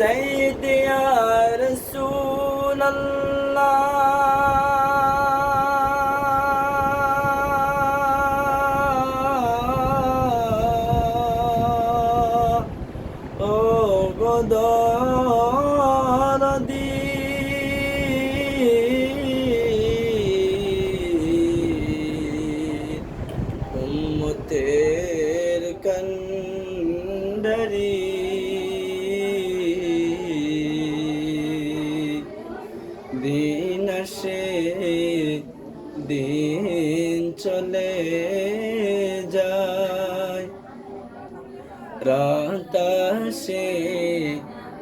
سيد يا رسول الله أو غدردي أمتير كندري আসে দিন চলে যায়। রাত আসে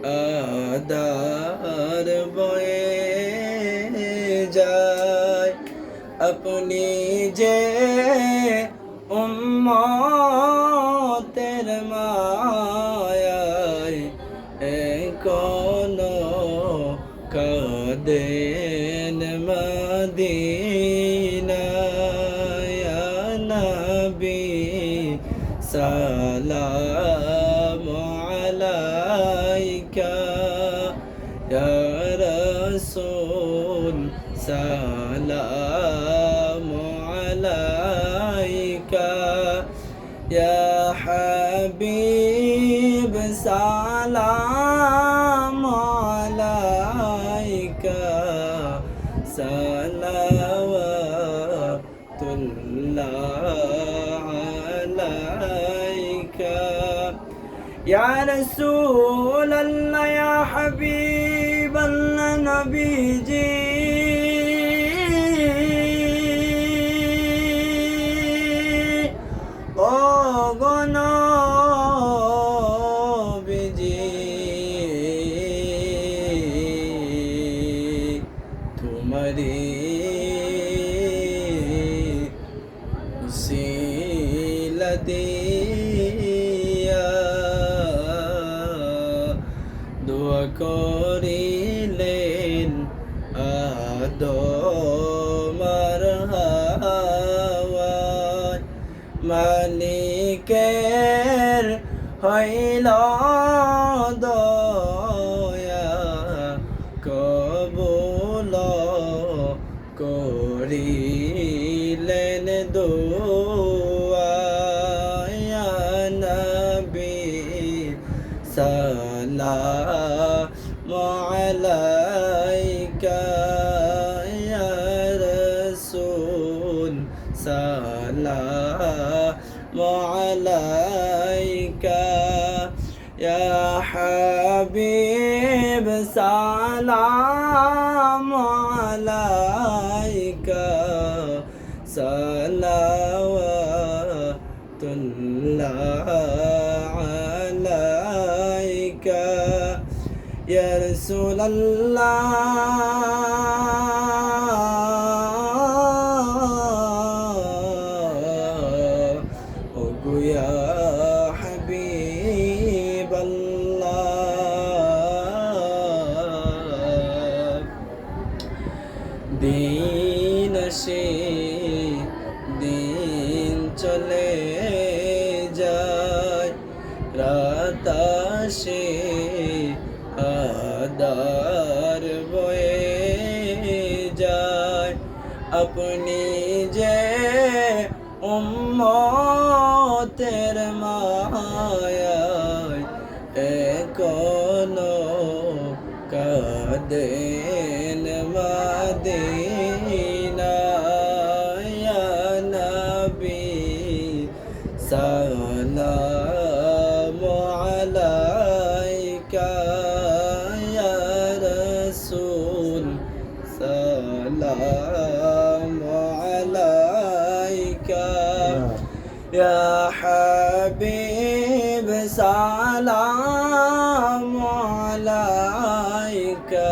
আদার বয়ে যায়। আপনি যে উম্মতের সালাম আলাইকা ইয়া হাবিব সালাম আলাইকা সালাওয়াতুল্লাহ আলাইকা ইয়া রাসূলাল্লাহ ইয়া হাবিবাল্লাহ নবীজি ও তোমারে উসিলা দিয়া করিলেন আদমার হাওয়ায়। মালিকের হইল দয়া কবুল করিলেন দোয়া নবী সালাম আলাইকা ইয়া রাসূল সালাম আলাইকা হাবিব সালাম আলাইকা সালাওয়াতুল্লাহ আলাইকা। ইয়া রাসূলাল্লাহ। দিন আসে দিন চলে যায়। রাত আসে আদার বয়ে যায়। আপনি যে উম্মতের মায়ায় مدين مدينة يا نبي سلام عليك يا رسول سلام عليك نعم. يا حبيب কা